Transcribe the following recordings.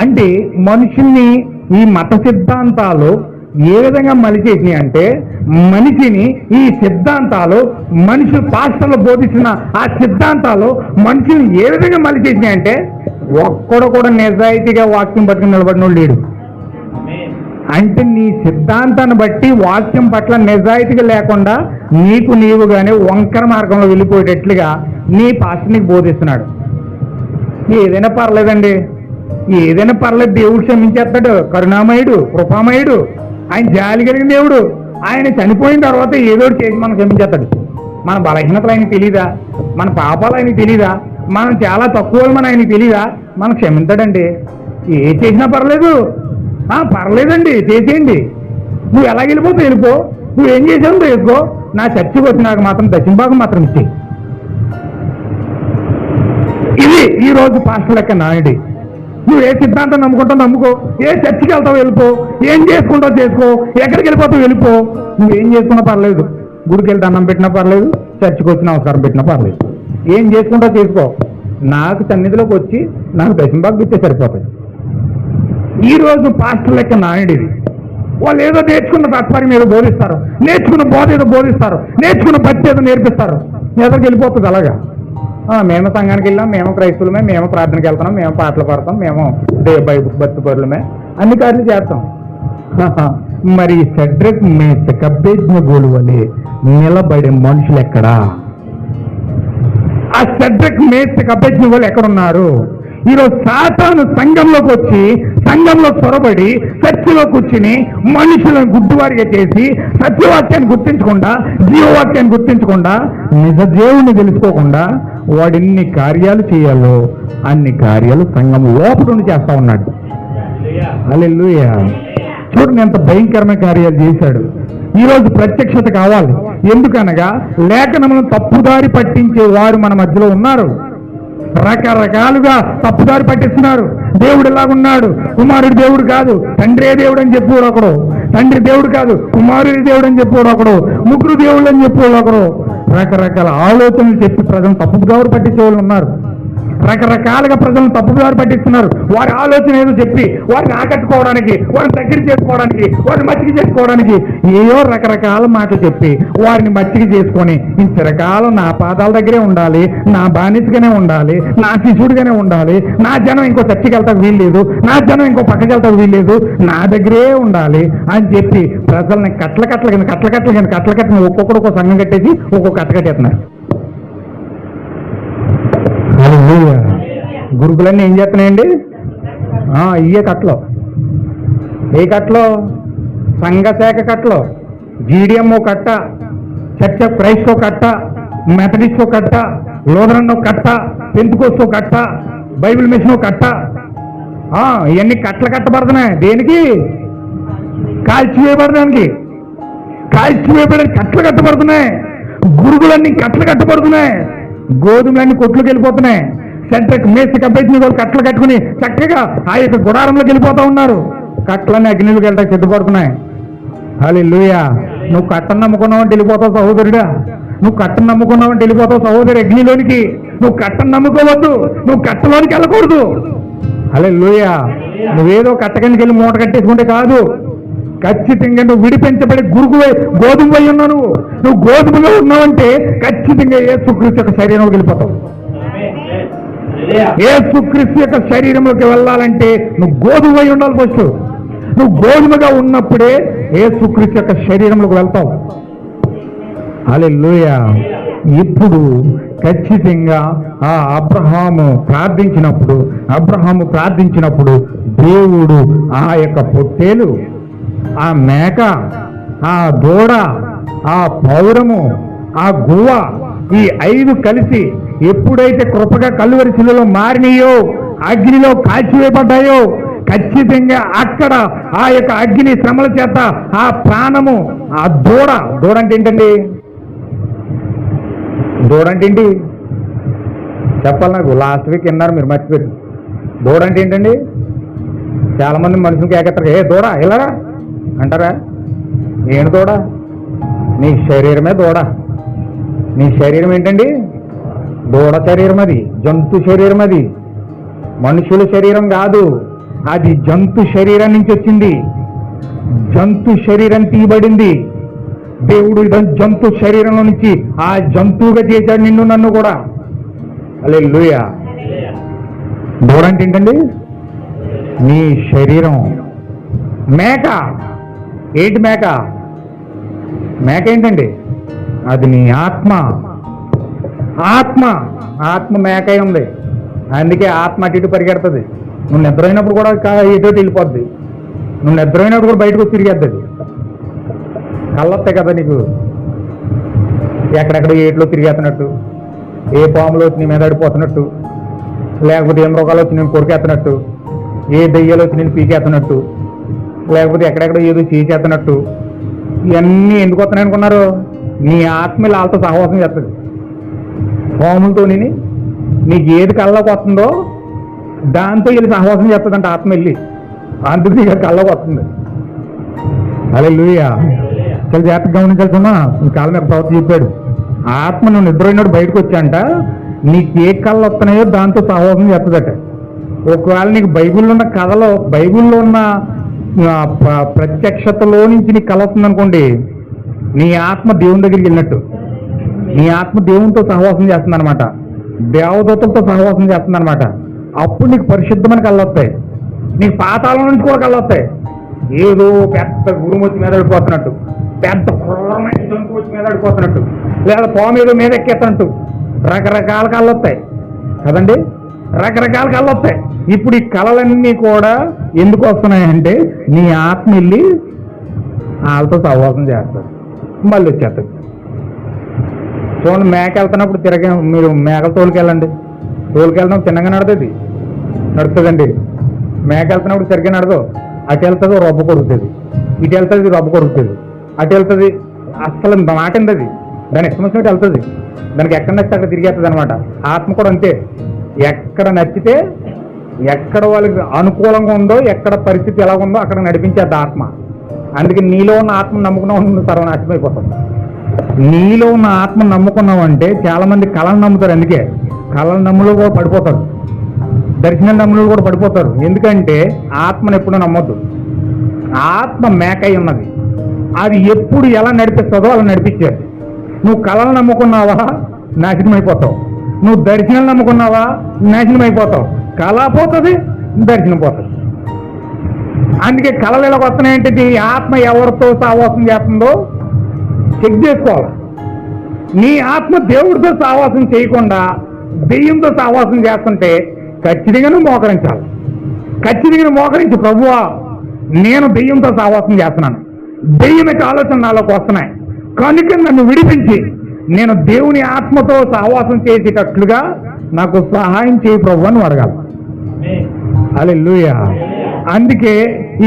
అంటే మనుషుల్ని ఈ మత సిద్ధాంతాలు ఏ విధంగా మలిచేసినాయి అంటే మనిషిని ఈ సిద్ధాంతాలు మనుషులు పాస్టర్లు బోధించిన ఆ సిద్ధాంతాలు మనుషులు ఏ విధంగా మలిచేసినాయి అంటే ఒక్కడు కూడా నిజాయితీగా వాక్యం పట్టుకుని నిలబడిన లేడు. అంటే నీ సిద్ధాంతాన్ని బట్టి వాక్యం పట్ల నిజాయితీగా లేకుండా నీకు నీవుగానే వంకర మార్గంలో వెళ్ళిపోయేటట్లుగా నీ పాస్టర్ని బోధిస్తున్నాడు. ఏదైనా పర్లేదండి. ఏదైనా పర్లేదు దేవుడు క్షమించేస్తాడు. కరుణామయుడు కృపామయుడు ఆయన జాలి కలిగిన దేవుడు. ఆయన చనిపోయిన తర్వాత ఏదో చేసి మనం క్షమించేస్తాడు. మన బలహీనతలు ఆయన తెలీదా? మన పాపాలు ఆయన తెలీదా? మనం చాలా తక్కువ మన ఆయన తెలీదా? మనం క్షమించాడండి. ఏ చేసినా పర్లేదు. ఆ, పర్లేదండి చేసేయండి. నువ్వు ఎలా వెళ్ళిపోతే వెళ్ళిపో. నువ్వు ఏం చేసావు చేసుకో నా చర్చికి వచ్చినాక మాత్రం దక్షిణ భాగం మాత్రం ఇచ్చే ఇది ఈ రోజు పాస్టర్ లెక్క నాయుడి. నువ్వు ఏ సిద్ధాంతం నమ్ముకుంటావు నమ్ముకో. ఏ చర్చికి వెళ్తావు వెళ్ళిపో. ఏం చేసుకుంటావు చేసుకో. ఎక్కడికి వెళ్ళిపోతావు వెళ్ళిపో. నువ్వేం చేసుకున్నా పర్లేదు. గుడికి వెళ్తే అన్నం పెట్టినా పర్లేదు. చర్చికి వచ్చిన అవసరం పెట్టినా పర్లేదు. ఏం చేసుకుంటావు చేసుకో. నాకు సన్నిధిలోకి వచ్చి నాకు దశంబాగ్ ఇస్తే సరిపోతాయి. ఈ రోజు పాస్టర్ లెక్క నాయుడిది. వాళ్ళు ఏదో నేర్చుకున్న తత్పర్యం ఏదో బోధిస్తారు. నేర్చుకున్న బోధ ఏదో బోధిస్తారు. నేర్చుకున్న భక్తి ఏదో నేర్పిస్తారు. ఎదరికి వెళ్ళిపోతుంది అలాగా? మేము సంఘానికి వెళ్ళాం మేము క్రైస్తవులమే మేము ప్రార్థనకి వెళ్తున్నాం మేము పాటలు పాడతాం మేము దే- బైబుల్ భక్తి పరులమే. అన్ని కార్లు చేస్తాం. మరి సెడ్రిక్ మేస్ కబ్బేజ్న గోలువలే నిలబడే మనుషులు ఎక్కడా? ఆ సెడ్రిక్ మేస్ కబ్బేజ్న వాళ్ళు ఎక్కడున్నారు? ఈరోజు సాతాను సంఘంలోకి వచ్చి సంఘంలో చొరబడి చర్చిలో కూర్చుని మనుషులను గుడ్డువారిగా చేసి సత్యవాక్యాన్ని గుర్తించకుండా జీవవాక్యాన్ని గుర్తించకుండా నిజ దేవుణ్ణి తెలుసుకోకుండా వాడిన్ని కార్యాలు చేయాలో అన్ని కార్యాలు సంఘం లోపల చేస్తా ఉన్నాడు. అల్లెలుయ చూడండి ఎంత భయంకరమైన కార్యాలు చేశాడు. ఈ రోజు ప్రత్యక్షత కావాలి. ఎందుకనగా లేఖనములను తప్పుదారి పట్టించే వారు మన మధ్యలో ఉన్నారు. రకరకాలుగా తప్పుదారి పట్టిస్తున్నారు. దేవుడు ఎలాగున్నాడు కుమారుడు దేవుడు కాదు. తండ్రే దేవుడు అని చెప్పాడు ఒకడు. తండ్రి దేవుడు కాదు. కుమారుడి దేవుడు అని చెప్పేవాడు ఒకడు. ముగ్గురు దేవుళ్ళు అని చెప్పాడు ఒకడు రకరకాల ఆలోచనలు చెప్పి ప్రజలు తప్పుదారి పట్టించే వాళ్ళు ఉన్నారు. రకరకాలుగా ప్రజలను తప్పుదారు పట్టిస్తున్నారు. వారి ఆలోచన ఏదో చెప్పి వారిని ఆకట్టుకోవడానికి వారిని దగ్గర చేసుకోవడానికి వారిని మచ్చిక చేసుకోవడానికి ఏయో రకరకాల మాటలు చెప్పి వారిని మచ్చిక చేసుకొని ఇంతరకాలం నా పాదాల దగ్గరే ఉండాలి నా బానిసగానే ఉండాలి నా శిష్యుడిగానే ఉండాలి నా జనం ఇంకో చర్చికి వెళ్తాకు వీల్లేదు నా జనం ఇంకో పక్కకి వెళ్తాకు వీల్లేదు నా దగ్గరే ఉండాలి అని చెప్పి ప్రజల్ని కట్ల కట్ల కింద కట్ల కట్ల కింద కట్ల కట్టిన ఒక్కొక్కడు సంఘం కట్టేసి ఒక్కొక్క కట్ట కట్టేస్తున్నారు. గురుకులన్నీ ఏం చేస్తున్నాయండి? ఆ, ఇయ్యే కట్టలో. ఏ కట్టలో? సంఘశాఖ కట్టలో. జీడిఎంఓ కట్ట. చర్చ్ ఆఫ్ క్రైస్ట్ ఒక కట్ట. మెథడిస్ట్ ఒక కట్ట. లోదరన్ ఒక కట్ట. పెంతుకోస్తో ఒక కట్ట. బైబిల్ మిషన్ ఒక కట్ట. ఇవన్నీ కట్టలు కట్టబడుతున్నాయి. దేనికి? కాల్చివేయబడడానికి కాల్చివేయబడడానికి కట్టలు కట్టబడుతున్నాయి. గురుగులన్నీ కట్టలు కట్టబడుతున్నాయి. గోధుమలన్నీ కొట్లోకి వెళ్ళిపోతున్నాయి. సెంట్రక్ మేసి కంపెనీ వాళ్ళు కట్టలు కట్టుకుని చక్కగా ఆ యొక్క గుడారంలోకి వెళ్ళిపోతా ఉన్నారు. కట్టలన్నీ అగ్నిలోకి వెళ్ళడానికి సిద్ధపడుతున్నాయి. హాలి నువ్వు కట్టను నమ్ముకున్నావు అంటే వెళ్ళిపోతావు సహోదరుడా. నువ్వు కట్టను నమ్ముకున్నావు అంటే వెళ్ళిపోతావు సహోదరు అగ్నిలోనికి. నువ్వు కట్టను నమ్ముకోవద్దు. నువ్వు కట్టలోనికి వెళ్ళకూడదు. అలే నువ్వేదో కట్ట కిందకి వెళ్ళి మూట కట్టేసుకుంటే కాదు. ఖచ్చితంగా నువ్వు విడిపించబడి గురుగు గోధుమ పోయి ఉన్నావు నువ్వు. నువ్వు గోధుమలో ఉన్నావంటే ఖచ్చితంగా ఏ సుకృతి యొక్క శరీరంలోకి వెళ్ళిపోతావు. ఏ సుకృతి యొక్క శరీరంలోకి వెళ్ళాలంటే నువ్వు గోధుమ పోయి ఉండాలి ఫస్ట్ నువ్వు గోధుమగా ఉన్నప్పుడే ఏ సుకృతి యొక్క శరీరంలోకి వెళ్తావు. అలెలుయ ఇప్పుడు ఖచ్చితంగా ఆ అబ్రహాము ప్రార్థించినప్పుడు అబ్రహాము ప్రార్థించినప్పుడు దేవుడు ఆ యొక్క పొట్టేలు ఆ మేక ఆ దూడ ఆ పౌరము ఆ గువ్వ ఈ ఐదు కలిసి ఎప్పుడైతే కృపగా కలువరి శిలలో మారినాయో అగ్నిలో కాల్చివేయబడ్డాయో ఖచ్చితంగా అక్కడ ఆ యొక్క అగ్ని శ్రమల చేత ఆ ప్రాణము ఆ దూడ దూడ అంటే ఏంటండి? దూడ అంటే ఏంటి? చెప్పాలి నాకు లాస్ట్ వీక్ విన్నారు మీరు మర్చిపోయారు. దూడ అంటే ఏంటండి? చాలామంది మనుషులకి ఏకత్ర ఏ దూడ ఇలా అంటారా? ఏంటి దూడ నీ శరీరమే దూడ నీ శరీరం ఏంటండి? దూడ శరీరం అది జంతు శరీరం అది. మనుషుల శరీరం కాదు అది జంతు శరీరం నుంచి వచ్చింది. జంతు శరీరం తీయబడింది. దేవుడు జంతు శరీరంలో నుంచి ఆ జంతువుగా చేశాడు నిన్ను నన్ను కూడా. అలే లూయ దూరంటే ఏంటండి? నీ శరీరం. మేక. ఏంటి మేక? మేక ఏంటండి? అది నీ ఆత్మ. ఆత్మ. ఆత్మ మేకై ఉంది. అందుకే ఆత్మ అటు ఇటు పరిగెడుతుంది. నువ్వు నిద్రైనప్పుడు కూడా ఎటు వెళ్ళిపోద్ది నువ్వు నిద్రైనప్పుడు కూడా బయటకు తిరిగేద్దది తిరిగేస్తుంది కళ్ళొస్తాయి కదా నీకు. ఎక్కడెక్కడ ఏట్లో తిరిగేస్తున్నట్టు. ఏ పాములు వచ్చి నీ మీద అడిపోతున్నట్టు లేకపోతే ఏం రోగాలు వచ్చి నేను కొరికేస్తున్నట్టు. ఏ దయ్యాలు వచ్చి నేను పీకేస్తున్నట్టు. లేకపోతే ఎక్కడెక్కడ ఏదో చేసేస్తున్నట్టు. ఇవన్నీ ఎందుకు వస్తున్నాయి అనుకున్నారు? నీ ఆత్మ వాళ్ళతో సహవాసం చేస్తుంది. హోములతోని నీకు ఏది కళ్ళకు వస్తుందో దాంతో వెళ్ళి సహవాసం చేస్తుందంట ఆత్మ వెళ్ళి అందుకు నీకు కళ్ళకు వస్తుంది. అలా లూయా చాలా జాగ్రత్త గమనించాల్సిన ఈ కాలం మీద ప్రవృత్తి చెప్పాడు. ఆత్మ నువ్వు నిద్రపోయినాడు బయటకు వచ్చాంట నీకు ఏ కళ్ళు వస్తున్నాయో దాంతో సహవాసం చేస్తుందట. ఒకవేళ నీకు బైబిల్లో ఉన్న కథలో బైబిల్లో ఉన్న ప్రత్యక్షతలో నుంచి నీకు కళ అనుకోండి నీ ఆత్మ దేవుని దగ్గరికి వెళ్ళినట్టు. నీ ఆత్మ దేవునితో సహవాసం చేస్తుంది అనమాట దేవదూతలతో సహవాసం చేస్తుంది అనమాట అప్పుడు నీకు పరిశుద్ధమైన కళ్ళు వస్తాయి. నీకు పాతాళం నుంచి కూడా కళ్ళు వస్తాయి. ఏదో పెద్ద గురుమూర్తి మీద పడిపోతున్నట్టు. పెద్ద క్రూరమైన జంతువు మీద పడిపోతున్నట్టు. లేదా పాము ఏదో మీద ఎక్కేస్తున్నట్టు. రకరకాల కళ్ళు వస్తాయి. కదండి? రకరకాల కళ్ళు వస్తాయి. ఇప్పుడు ఈ కళలన్నీ కూడా ఎందుకు వస్తున్నాయంటే నీ ఆత్మ వెళ్ళి వాళ్ళతో సహవాసం చేస్తారు మళ్ళీ వచ్చేస్తుంది చూడండి మేక వెళ్తున్నప్పుడు తిరగ మీరు మేకలు తోలుకెళ్ళండి తోలుకెళ్తాం తిన్నగా నడుతుంది. నడుతుందండి మేక వెళ్తున్నప్పుడు సరిగ్గా నడదు. అటు వెళ్తుంది రొబ్బ కొడుకుతుంది. ఇటు వెళ్తుంది రొబ్బ కొడుకుతుంది. అటు వెళ్తుంది అస్సలు మాట అది? దాని ఎక్స్పెన్స్ వెళ్తుంది. దానికి ఎక్కడ నచ్చితే అక్కడ తిరిగేస్తుంది అనమాట ఆత్మ కూడా అంతే. ఎక్కడ నచ్చితే ఎక్కడ వాళ్ళకి అనుకూలంగా ఉందో ఎక్కడ పరిస్థితి ఎలా ఉందో అక్కడ నడిపించేది ఆత్మ. అందుకే నీలో ఉన్న ఆత్మ నమ్ముకున్నావు నువ్వు సర్వనాశనం అయిపోతుంది నీలో ఉన్న ఆత్మ నమ్ముకున్నావంటే అంటే చాలామంది కళను నమ్ముతారు అందుకే. కళల నమ్ములు కూడా పడిపోతారు. దర్శన నమ్ములు కూడా పడిపోతారు. ఎందుకంటే ఆత్మను ఎప్పుడూ నమ్మొద్దు. ఆత్మ మేకై ఉన్నది. అది ఎప్పుడు ఎలా నడిపిస్తుందో అలా నడిపించారు నువ్వు కళలు నమ్ముకున్నావా? నాశనం అయిపోతావు నువ్వు దర్శనం నమ్ముకున్నావా? నాశనం అయిపోతావు కళ పోతుంది దర్శనం పోతుంది. అందుకే కళలు ఇలా వస్తున్నాయంటే ఆత్మ ఎవరితో సావాసం చేస్తుందో చెక్ చేసుకోవాలి. నీ ఆత్మ దేవుడితో సావాసం చేయకుండా దెయ్యంతో సావాసం చేస్తుంటే ఖచ్చితంగా నువ్వు మోకరించాలి. ఖచ్చితంగా మోకరించి ప్రభువా నేను దెయ్యంతో సావాసం చేస్తున్నాను. దెయ్యం యొక్క ఆలోచన నాలోకి వస్తున్నాయి. కనుక నన్ను విడిపించి నేను దేవుని ఆత్మతో సహవాసం చేసేటట్లుగా నాకు సహాయం చేయి ప్రభు అని అడగాలి. అలెలుయ అందుకే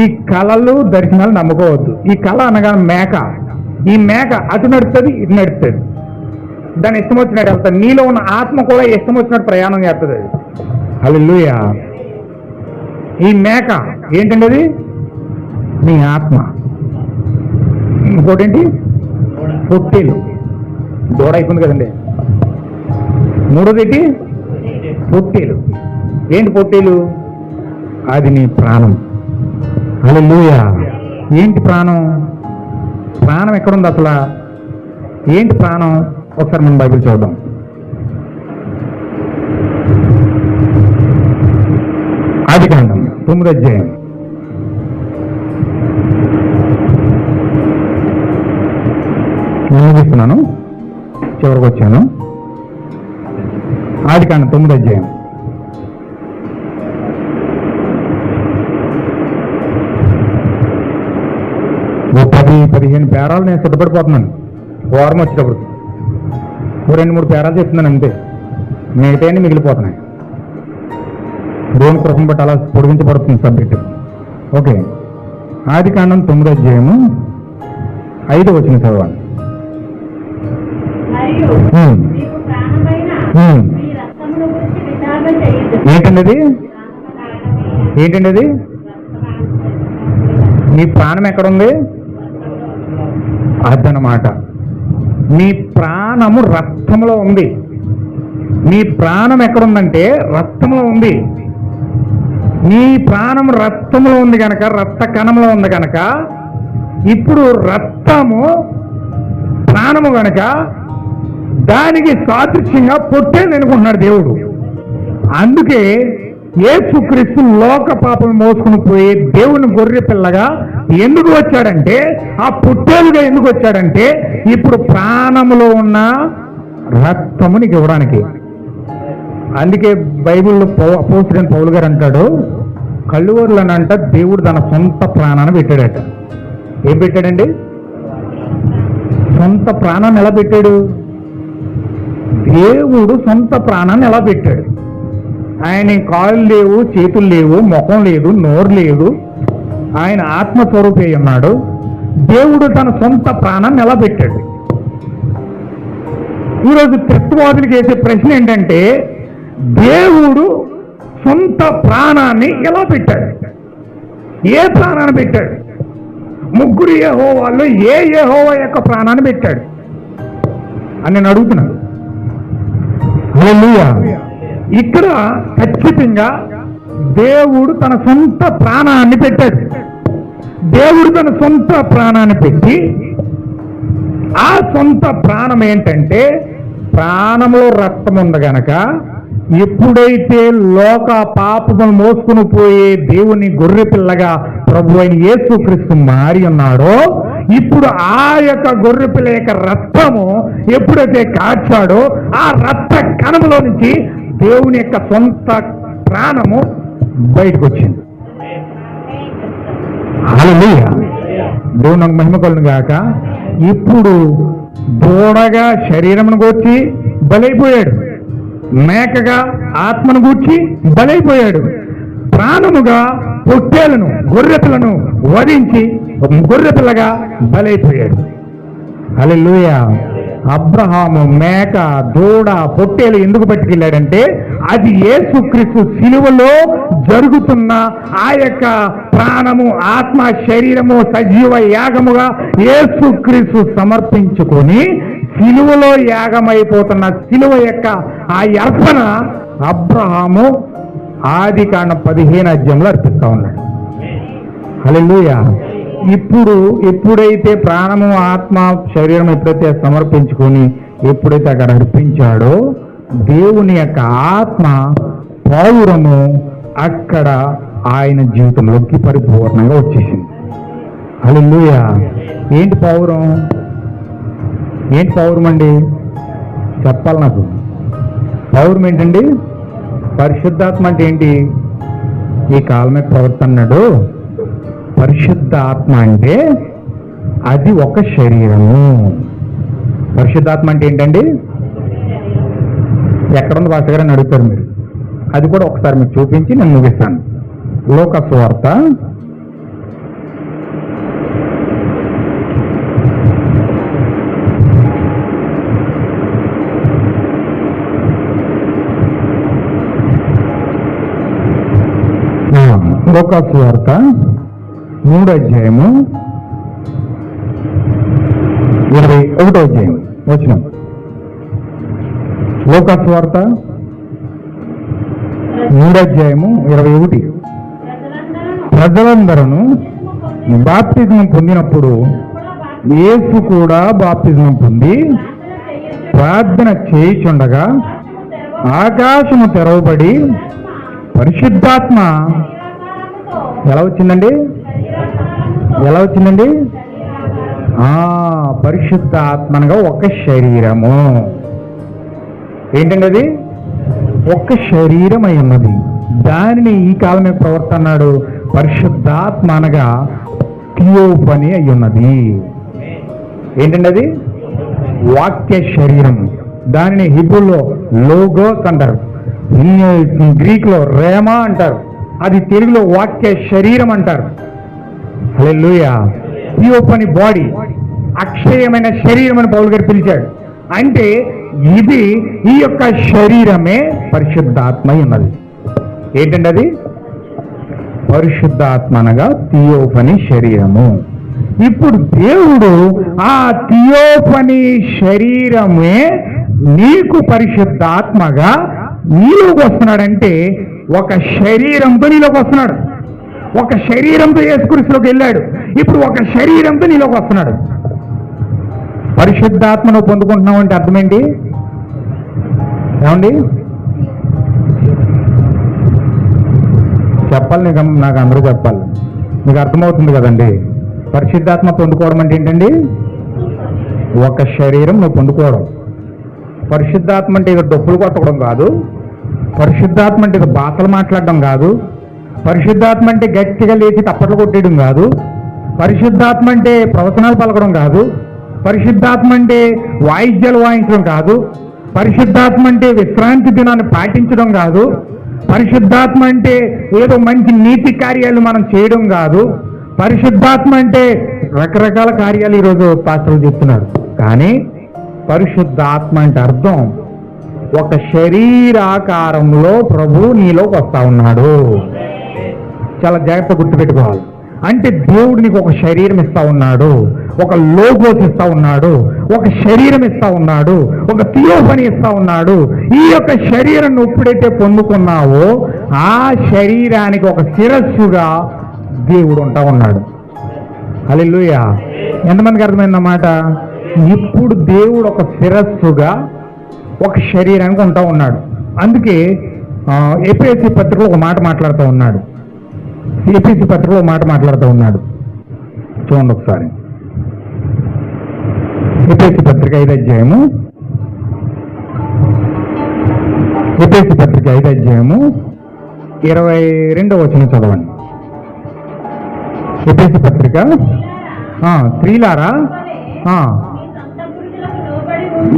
ఈ కళలు దర్శనాలు నమ్ముకోవద్దు. ఈ కళ అనగా మేక. ఈ మేక అటు నడుస్తుంది ఇటు నడుస్తుంది దాని ఇష్టం వచ్చినట్టు వెళ్తుంది. నీలో ఉన్న ఆత్మ కూడా ఇష్టం వచ్చినట్టు ప్రయాణం చేస్తుంది అది. అలెలుయ ఈ మేక ఏంటండి అది? నీ ఆత్మ. ఇంకోటి ఏంటి? పొట్టేలు. దూడ అయిపోయింది కదండి. మూడోది ఏంటి పొట్టేలు. ఏంటి పొట్టేలు? అది నీ ప్రాణం. హల్లెలూయా. ఏంటి ప్రాణం? ప్రాణం ఎక్కడుంది అసలు? ఏంటి ప్రాణం? ఒకసారి మనం బైబిల్ చూద్దాం. ఆది కాండం తొమ్మిది అధ్యాయం. నేను ముగిస్తున్నాను. చివరికి వచ్చాను. ఆది కాండ తొమ్మిది అధ్యాయం. ఓ పది పదిహేను పేరాలు నేను సిద్ధపడిపోతున్నాను. వారం వచ్చేటప్పుడు. ఓ రెండు మూడు పేరాలు చెప్తున్నాను అంతే. మిగతా మిగిలిపోతున్నాయి. దేవుని కృపను బట్టి అలా పొడిగించబడుతుంది సబ్జెక్ట్. ఓకే. ఆది కాండం తొమ్మిదో అధ్యాయము ఐదు వచ్చిన చదవాలి. ఏంటండి ఏంటండి అది నీ ప్రాణం ఎక్కడుంది? అదనమాట నీ ప్రాణము రక్తంలో ఉంది. నీ ప్రాణం ఎక్కడుందంటే రక్తంలో ఉంది. నీ ప్రాణం రక్తంలో ఉంది కనుక రక్త కణంలో ఉంది కనుక ఇప్పుడు రక్తము ప్రాణము గనక దానికి సాదృశ్యంగా పొట్టేలు అనుకుంటున్నాడు దేవుడు. అందుకే ఏసుక్రీస్తు లోక పాపం మోసుకుని పోయి దేవుని గొర్రె పిల్లగా ఎందుకు వచ్చాడంటే ఆ పుట్టేలుగా ఎందుకు వచ్చాడంటే ఇప్పుడు ప్రాణములో ఉన్న రక్తము నీకు ఇవ్వడానికి. అందుకే బైబిల్లో అపోసిన పౌలు గారు అంటాడు కళ్ళువర్లను అంట దేవుడు తన సొంత ప్రాణాన్ని పెట్టాడట. ఏం పెట్టాడండి? సొంత ప్రాణాన్ని ఎలా పెట్టాడు? దేవుడు సొంత ప్రాణాన్ని ఎలా పెట్టాడు? ఆయన కాళ్ళు లేవు చేతులు లేవు ముఖం లేదు నోరు లేదు. ఆయన ఆత్మస్వరూపే ఉన్నాడు. దేవుడు తన సొంత ప్రాణాన్ని ఎలా పెట్టాడు? ఈరోజు క్రిస్తువాదులకు వేసే ప్రశ్న ఏంటంటే దేవుడు సొంత ప్రాణాన్ని ఎలా పెట్టాడు? ఏ ప్రాణాన్ని పెట్టాడు? ముగ్గురు ఏ వాళ్ళు ఏ ఏహోవా యొక్క ప్రాణాన్ని పెట్టాడు? అని నేను అడుగుతున్నాను. ఇక్కడ ఖచ్చితంగా దేవుడు తన సొంత ప్రాణాన్ని పెట్టాడు. దేవుడు తన సొంత ప్రాణాన్ని పెట్టి ఆ సొంత ప్రాణం ఏంటంటే ప్రాణంలో రక్తం ఉంది గనక ఎప్పుడైతే లోక పాపములు మోసుకుని పోయే దేవుని గొర్రె పిల్లగా ప్రభు అయిన యేసుక్రీస్తు మారి ఉన్నాడో ఇప్పుడు ఆ యొక్క గొర్రె పిల్ల యొక్క రక్తము ఎప్పుడైతే కాచాడో ఆ రక్త కణములో నుంచి దేవుని యొక్క సొంత ప్రాణము బయటకు వచ్చింది దేవుని మహిమ కలుగును గాక. ఇప్పుడు దూడగా శరీరమును గూర్చి బలైపోయాడు. మేకగా ఆత్మను గూర్చి బలైపోయాడు. ప్రాణముగా పొట్టేలను గొర్రెలను వధించి గొర్రె పిల్లగా బలైపోయాడు. లూయ అబ్రహాము మేక దూడ పొట్టేలు ఎందుకు పట్టుకెళ్ళాడంటే అది ఏసుక్రీస్తు సిలువలో జరుగుతున్న ఆ యొక్క ప్రాణము ఆత్మ శరీరము సజీవ యాగముగా ఏసుక్రీస్తు సమర్పించుకొని సిలువలో యాగమైపోతున్న సిలువ యొక్క ఆ అర్పణ అబ్రహాము ఆది కాండం పదిహేను అధ్యాయంలో అర్పిస్తా ఉన్నాడు. హల్లెలూయా. ఇప్పుడు ఎప్పుడైతే ప్రాణము ఆత్మ శరీరం ఎప్పుడైతే సమర్పించుకొని ఎప్పుడైతే అక్కడ అర్పించాడో దేవుని యొక్క ఆత్మ పౌరము అక్కడ ఆయన జీవితంలోకి పరిపూర్ణంగా వచ్చేసింది. హల్లెలూయా. ఏంటి పౌరం? ఏంటి పౌరం అండి? చెప్పాలి నాకు. పౌరం ఏంటండి? పరిశుద్ధాత్మ అంటే ఏంటి? ఈ కాలమే ప్రవర్తన్నాడు పరిశుద్ధ ఆత్మ అంటే అది ఒక శరీరము. పరిశుద్ధాత్మ అంటే ఏంటండి? ఎక్కడుంది భాష గారు? అని అడుగుతారు మీరు. అది కూడా ఒకసారి మీకు చూపించి నేను ముగిస్తాను. లోక స్వార్త లోక స్వార్త మూడో అధ్యాయము. ఇరవై ఒకటో అధ్యాయం వచ్చిన. లోకస్వార్త మూడు అధ్యాయము ఇరవై ఒకటి. ప్రజలందరూ బాప్తిజం పొందినప్పుడు యేసు కూడా బాప్తిజం పొంది ప్రార్థన చేయిచుండగా ఆకాశము తెరవబడి పరిశుద్ధాత్మ ఎలా వచ్చిందండి? ఎలా వచ్చిందండి? ఆ పరిశుద్ధ ఆత్మనగా ఒక శరీరము. ఏంటండి అది? ఒక శరీరం అయి ఉన్నది. దానిని ఈ కాలమే ప్రవర్తన్నాడు పరిశుద్ధాత్మ అనగా థియోపని అయి ఉన్నది. ఏంటండి అది? వాక్య శరీరం. దానిని హిబ్రూలో లోగోస్ అంటారు. గ్రీక్లో రేమా అంటారు. అది తెలుగులో వాక్య శరీరం అంటారు. హల్లెలూయా థియోపని బాడీ అక్షయమైన శరీరం అని పౌలు గారు పిలిచాడు. అంటే ఇది ఈ యొక్క శరీరమే పరిశుద్ధాత్మ ఉన్నది ఏంటండి అది? పరిశుద్ధాత్మ అనగా థియోపని శరీరము. ఇప్పుడు దేవుడు ఆ థియోపని శరీరమే నీకు పరిశుద్ధాత్మగా నీలోకి వస్తున్నాడంటే ఒక శరీరంతో నీలోకి వస్తున్నాడు. ఒక శరీరంతో యేసుక్రీస్తులోకి వెళ్ళాడు. ఇప్పుడు ఒక శరీరంతో నీలోకి వస్తున్నాడు. పరిశుద్ధాత్మను పొందుకుంటున్నావు అంటే అర్థమేంటి? ఏమండి? చెప్పాలి నీకు నాకు అందరూ చెప్పాలి. మీకు అర్థమవుతుంది కదండి. పరిశుద్ధాత్మ పొందుకోవడం అంటే ఏంటండి? ఒక శరీరం నువ్వు పొందుకోవడం. పరిశుద్ధాత్మ అంటే ఇక డబ్బులు కొట్టడం కాదు. పరిశుద్ధాత్మ అంటే ఇక భాషలు మాట్లాడడం కాదు. పరిశుద్ధాత్మ అంటే గట్టిగా లేచి తప్పట్లు కొట్టేయడం కాదు. పరిశుద్ధాత్మ అంటే ప్రవచనాలు పలకడం కాదు. పరిశుద్ధాత్మ అంటే వాయిద్యాలు వాయించడం కాదు. పరిశుద్ధాత్మ అంటే విశ్రాంతి దినాన్ని పాటించడం కాదు. పరిశుద్ధాత్మ అంటే ఏదో మంచి నీతి కార్యాలు మనం చేయడం కాదు. పరిశుద్ధాత్మ అంటే రకరకాల కార్యాలు ఈరోజు పాత్రలు చెప్తున్నారు. కానీ పరిశుద్ధాత్మ అంటే అర్థం ఒక శరీరాకారంలో ప్రభు నీలోకి వస్తా ఉన్నాడు. చాలా జాగ్రత్త గుర్తుపెట్టుకోవాలి. అంటే దేవుడు నీకు ఒక శరీరం ఇస్తా ఉన్నాడు ఒక లోగోస్ ఇస్తా ఉన్నాడు ఒక శరీరం ఇస్తా ఉన్నాడు ఒక థియోఫని ఇస్తా ఉన్నాడు. ఈ యొక్క శరీరం నువ్వు ఎప్పుడైతే పొందుకున్నావో ఆ శరీరానికి ఒక శిరస్సుగా దేవుడు ఉంటా ఉన్నాడు. అల్లెలుయ ఎంతమందికి అర్థమైందన్నమాట ఇప్పుడు దేవుడు ఒక శిరస్సుగా ఒక శరీరానికి ఉంటా ఉన్నాడు. అందుకే ఏపీఎస్సి పత్రికలో ఒక మాట మాట్లాడుతూ ఉన్నాడు. ఏపీఎస్సి పత్రికలో మాట మాట్లాడుతూ ఉన్నాడు. చూడండి ఒకసారి. ఏపీఎస్సి పత్రిక ఐదు అధ్యాయము. ఏపీఎస్సి పత్రిక ఐదు అధ్యాయము ఇరవై రెండవ వచ్చిన చదవండి. ఏపీఎస్సి పత్రిక ఆ, స్త్రీలారా ఆ,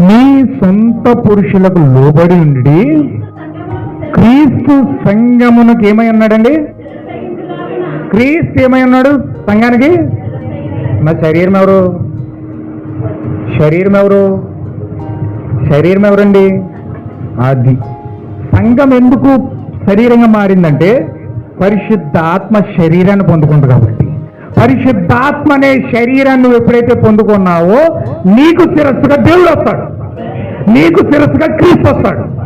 మీ సొంత పురుషులకు లోబడి ఉండి క్రీస్తు సంగమునకు ఏమై ఉన్నాడండి? క్రీస్తు ఏమై ఉన్నాడు సంఘానికి? మరి శరీరం ఎవరు? శరీరం ఎవరు? శరీరం ఎవరండి? అది సంఘం ఎందుకు శరీరంగా మారిందంటే పరిశుద్ధాత్మ శరీరాన్ని పొందుకుంది కాబట్టి. పరిశుద్ధాత్మ అనే శరీరాన్ని నువ్వు ఎప్పుడైతే పొందుకున్నావో నీకు శిరస్సుగా దేవుడు వస్తాడు. నీకు శిరస్సుగా క్రీస్తు వస్తాడు.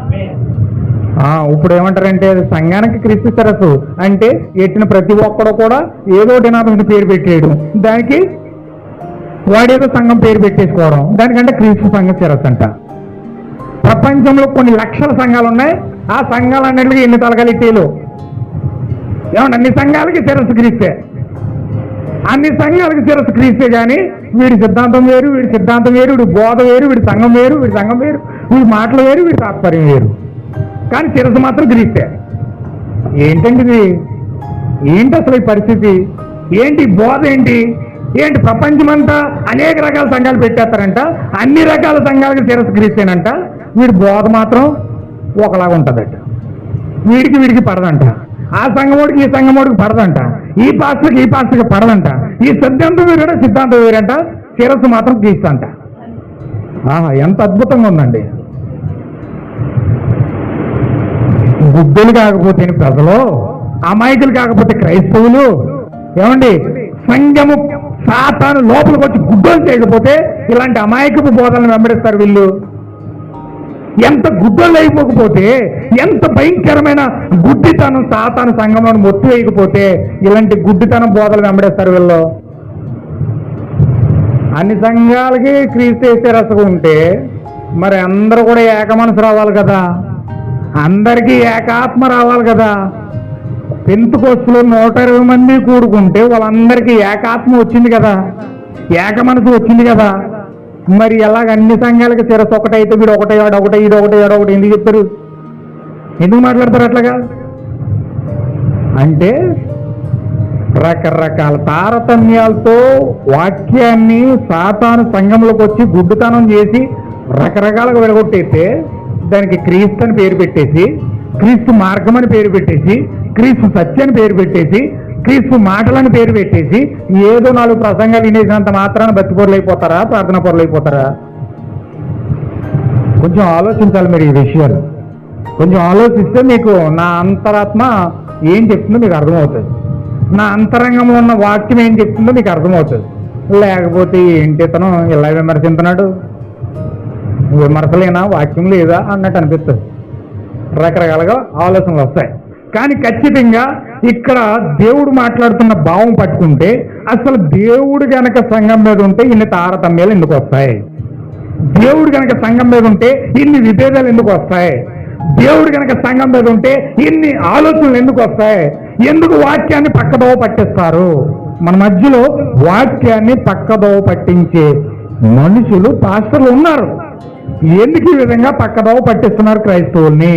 ఇప్పుడు ఏమంటారంటే సంఘానికి క్రీస్తు సరస్సు అంటే ఎట్టిన ప్రతి ఒక్కడు కూడా ఏదో డినామినేషన్ పేరు పెట్టేయడం. దానికి వాడేదో సంఘం పేరు పెట్టేసుకోవడం. దానికంటే క్రీస్తు సంఘం సరస్సు అంట. ప్రపంచంలో కొన్ని లక్షల సంఘాలు ఉన్నాయి. ఆ సంఘాలు అన్నింటికి ఎన్ని తలకాలు ఇట్టేలు ఏమంటే అన్ని సంఘాలకి శిరస్సు క్రీస్తే. అన్ని సంఘాలకు శిరస్సు క్రీస్తే కానీ వీడి సిద్ధాంతం వేరు వీడి సిద్ధాంతం వేరు వీడి బోధ వేరు వీడి సంఘం వేరు వీడి సంఘం వేరు వీడి మాటలు వేరు వీడి తాత్పర్యం వేరు. కానీ శిరస్సు మాత్రం క్రీస్తే ఏంటండి ఇది? ఏంటి అసలు ఈ పరిస్థితి? ఏంటి బోధ ఏంటి? ఏంటి ప్రపంచమంతా అనేక రకాల సంఘాలు పెట్టేస్తారంట? అన్ని రకాల సంఘాలకు శిరస్సు క్రీస్తేనంట వీడి బోధ మాత్రం ఒకలాగా ఉంటుందట. వీడికి వీడికి పడదంట. ఆ సంఘమోడికి ఈ సంఘమోడికి పడదంట. ఈ పాస్టర్కి ఈ పాస్టర్కి పడదంట. ఈ సిద్ధాంతం వేరంట సిద్ధాంతం వేరంట? శిరస్సు మాత్రం గీస్తంట ఆహా ఎంత అద్భుతంగా ఉందండి. బుద్ధులు కాకపోతే ప్రజలు అమాయకులు కాకపోతే క్రైస్తవులు. ఏమండి? సంఘము సాతాను లోపలికి వచ్చి గుడ్డలు చేయకపోతే ఇలాంటి అమాయకపు బోధనలు వెంబడిస్తారు వీళ్ళు. ఎంత గుడ్డలు అయిపోకపోతే ఎంత భయంకరమైన గుడ్డితనం సాతాను సంఘంలో మొత్తి వేయకపోతే ఇలాంటి గుడ్డితనం బోధలు వెంబడేస్తారు వీళ్ళు. అన్ని సంఘాలకి క్రీస్తు వేసే రసగా ఉంటే మరి అందరూ కూడా ఏక మనసు రావాలి కదా. అందరికీ ఏకాత్మ రావాలి కదా. పెంతుకొస్తులు నూట ఇరవై మంది కూడుకుంటే వాళ్ళందరికీ ఏకాత్మ వచ్చింది కదా. ఏక మనసు వచ్చింది కదా. మరి ఎలాగ అన్ని సంఘాలకి శిరస్సు ఒకటైతే వీడు ఒకటే వాడు ఒకటే ఇది ఒకటే వాడు ఒకటి ఎందుకు చెప్తారు? ఎందుకు మాట్లాడతారు అట్లాగా? అంటే రకరకాల తారతమ్యాలతో వాక్యాన్ని సాతాను సంఘంలోకి వచ్చి గుడ్డుతనం చేసి రకరకాలుగా విడగొట్టేస్తే దానికి క్రీస్తు అని పేరు పెట్టేసి క్రీస్తు మార్గం అని పేరు పెట్టేసి క్రీస్తు సత్యాన్ని పేరు పెట్టేసి క్రీస్తు మాటలను పేరు పెట్టేసి ఏదో నాలుగు ప్రసంగాలు వినేసినంత మాత్రాన బతిపొరలు అయిపోతారా ప్రార్థన పొరలైపోతారా కొంచెం ఆలోచించాలి మీరు ఈ విషయాలు. కొంచెం ఆలోచిస్తే మీకు నా అంతరాత్మ ఏం చెప్తుందో మీకు అర్థమవుతుంది. నా అంతరంగంలో ఉన్న వాక్యం ఏం చెప్తుందో మీకు అర్థమవుతుంది. లేకపోతే ఏంటి ఇతను ఇలా విమర్శించున్నాడు విమర్శలేనా వాక్యం లేదా అన్నట్టు అనిపిస్తుంది. రకరకాలుగా ఆలోచనలు వస్తాయి. కానీ ఖచ్చితంగా ఇక్కడ దేవుడు మాట్లాడుతున్న భావం పట్టుకుంటే అసలు దేవుడు గనక సంఘం మీద ఉంటే ఇన్ని తారతమ్యాలు ఎందుకు వస్తాయి? దేవుడు గనక సంఘం మీద ఉంటే ఇన్ని విభేదాలు ఎందుకు వస్తాయి? దేవుడు గనక సంఘం మీద ఉంటే ఇన్ని ఆలోచనలు ఎందుకు వస్తాయి? ఎందుకు వాక్యాన్ని పక్కదోవ పట్టిస్తారు? మన మధ్యలో వాక్యాన్ని పక్కదోవ పట్టించే మనుషులు పాస్టర్లు ఉన్నారు. ఎందుకు ఈ విధంగా పక్కదోవ పట్టిస్తున్నారు క్రైస్తవుల్ని?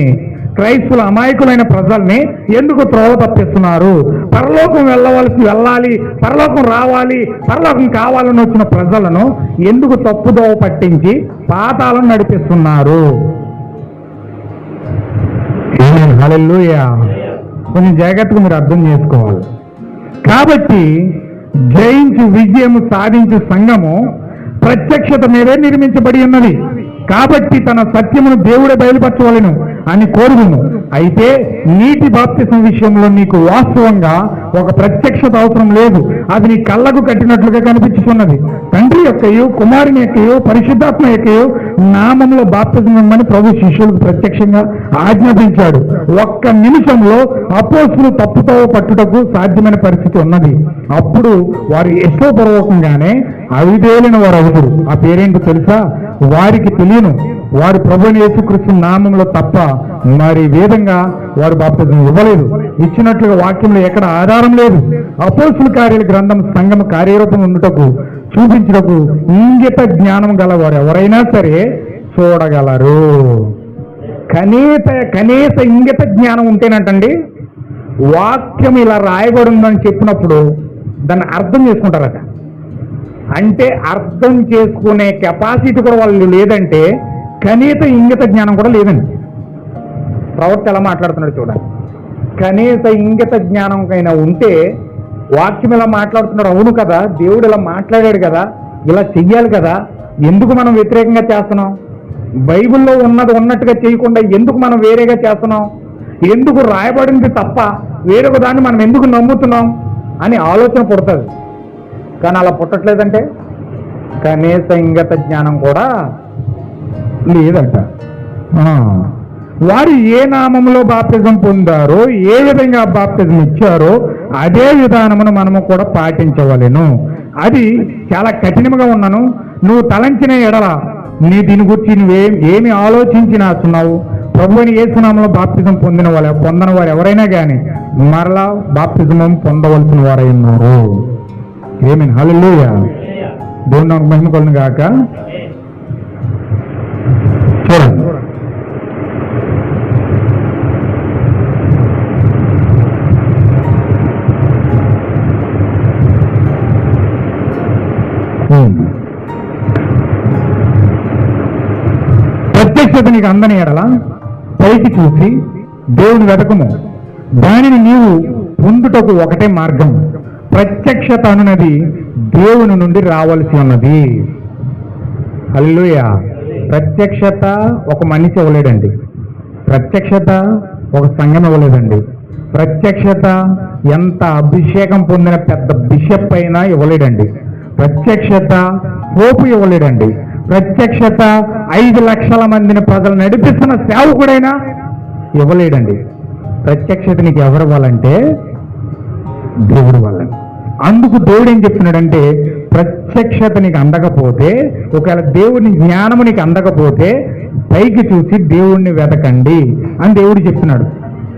క్రైస్తవుల అమాయకులైన ప్రజల్ని ఎందుకు త్రోవ తప్పిస్తున్నారు? పరలోకం వెళ్ళవలసి వెళ్ళాలి పరలోకం రావాలి పరలోకం కావాలని వచ్చిన ప్రజలను ఎందుకు తప్పుదోవ పట్టించి పాతాలను నడిపిస్తున్నారు? హల్లెలూయా కొంచెం జాగ్రత్తగా మీరు అర్థం చేసుకోవాలి. కాబట్టి జయించి విజయం సాధించే సంఘము ప్రత్యక్షత మీదే నిర్మించబడి ఉన్నది. కాబట్టి తన సత్యమును దేవుడే బయలుపరచవలను అని కోరుకును అయితే నీటి బాప్తిసం విషయంలో నీకు వాస్తవంగా ఒక ప్రత్యక్షత అవసరం లేదు. అది నీ కళ్ళకు కట్టినట్లుగా కనిపించుతున్నది తండ్రి యొక్కయు కుమారుని యొక్కయో పరిశుద్ధాత్మ యొక్కయో నామంలో బాప్తిసం ప్రభు శిష్యులకు ప్రత్యక్షంగా ఆజ్ఞాపించాడు. ఒక్క నిమిషంలో అపోసులు తప్పుతో పట్టుటకు సాధ్యమైన పరిస్థితి ఉన్నది. అప్పుడు వారు ఇష్టపూర్వకంగానే అవిదేలిన వారు అవుతురు ఆ పేరేంటో తెలుసా? వారికి తెలియను. వారు ప్రభుని యేసుక్రీస్తు నామంలో తప్ప మరి విధంగా వారు బాప్తిజం ఇవ్వలేదు. ఇచ్చినట్లుగా వాక్యంలో ఎక్కడ ఆధారం లేదు. అపోసుల కార్యాల గ్రంథం సంగమ కార్యరూపం ఉండుటకు చూపించుటకు ఇంగిత జ్ఞానం గల వారు ఎవరైనా సరే చూడగలరు. కనీస కనీస ఇంగిత జ్ఞానం ఉంటేనంటండి వాక్యం ఇలా రాయబడిందని చెప్పినప్పుడు దాన్ని అర్థం చేసుకుంటారట. అంటే అర్థం చేసుకునే కెపాసిటీ కూడా వాళ్ళు లేదంటే కనీస ఇంగిత జ్ఞానం కూడా లేదండి. ప్రవక్త ఎలా మాట్లాడుతున్నాడు చూడండి. కనీస ఇంగిత జ్ఞానంకైనా ఉంటే వాక్యం ఇలా మాట్లాడుతున్నాడు అవును కదా దేవుడు ఇలా మాట్లాడాడు కదా ఇలా చెయ్యాలి కదా ఎందుకు మనం వ్యతిరేకంగా చేస్తున్నాం? బైబిల్లో ఉన్నది ఉన్నట్టుగా చేయకుండా ఎందుకు మనం వేరేగా చేస్తున్నాం? ఎందుకు రాయబడింది తప్ప వేరొక దాన్ని మనం ఎందుకు నమ్ముతున్నాం అని ఆలోచన పుడుతుంది. కానీ అలా పుట్టట్లేదంటే కనీస ఇంగత జ్ఞానం కూడా లేదంట. వారు ఏ నామంలో బాప్తిజం పొందారో ఏ విధంగా బాప్తిజం ఇచ్చారో అదే విధానమును మనము కూడా పాటించవలెను. అది చాలా కఠినంగా ఉన్నాను. నువ్వు తలంచిన ఎడల నీ దీని గురించి నువ్వేం ఏమి ఆలోచించినాస్తున్నావు ప్రభువుని ఏ సునామంలో బాప్తిజం పొందిన వాళ్ళు పొందని వారు ఎవరైనా కానీ మరలా బాప్తిజమం పొందవలసిన వారై ఉన్నారు. ఏమి హలో దేవుడు నాకు మహిమ కొలను కాక చూడండి. ఉంది ప్రత్యక్షత నీకు అందని ఎడల పైకి చూసి దేవుని వెతకము. దానిని నీవు పొందుటకు ఒకటే మార్గం. ప్రత్యక్షత అనున్నది దేవుని నుండి రావలసి ఉన్నది. అల్లుయ ప్రత్యక్షత ఒక మనిషి ఇవ్వలేడండి. ప్రత్యక్షత ఒక సంఘం ఇవ్వలేదండి. ప్రత్యక్షత ఎంత అభిషేకం పొందిన పెద్ద బిషప్ అయినా ఇవ్వలేడండి. ప్రత్యక్షత పోపు ఇవ్వలేడండి ప్రత్యక్షత ఐదు లక్షల మందిని ప్రజలు నడిపిస్తున్న సేవకుడైనా ఇవ్వలేడండి. ప్రత్యక్షత నీకు ఎవరు ఇవ్వాలంటే దేవుడు వల్ల అందుకు దేవుడు ఏం చెప్తున్నాడంటే ప్రత్యక్షత నీకు అందకపోతే ఒకవేళ దేవుని జ్ఞానము నీకు అందకపోతే పైకి చూసి దేవుణ్ణి వెతకండి అని దేవుడు చెప్తున్నాడు.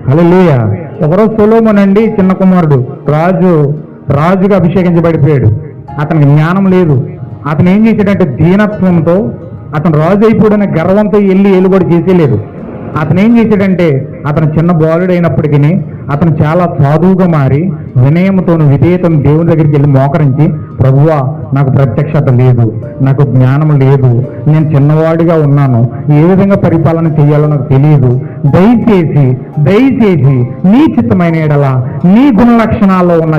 హల్లెలూయా. ఒకరోజు సొలోమన్ చిన్న కుమారుడు. రాజు రాజుగా అభిషేకించబడిపోయాడు. అతనికి జ్ఞానం లేదు. అతను ఏం చేశాడంటే దీనత్వంతో అతను రాజు అయిపోయిన గర్వంతో వెళ్ళి ఏలుబడి చేసేలేదు. అతను ఏం చేశాడంటే అతను చిన్న బాలుడు అయినప్పటికీ అతను చాలా సాధువుగా మారి వినయంతోను విధేయతను దేవుని దగ్గరికి వెళ్ళి మోకరించి ప్రభువా నాకు ప్రత్యక్షత లేదు నాకు జ్ఞానం లేదు నేను చిన్నవాడిగా ఉన్నాను ఏ విధంగా పరిపాలన చేయాలో నాకు తెలియదు దయచేసి దయచేసి నీ చిత్తమైన ఎడల నీ గుణ లక్షణాల్లో ఉన్న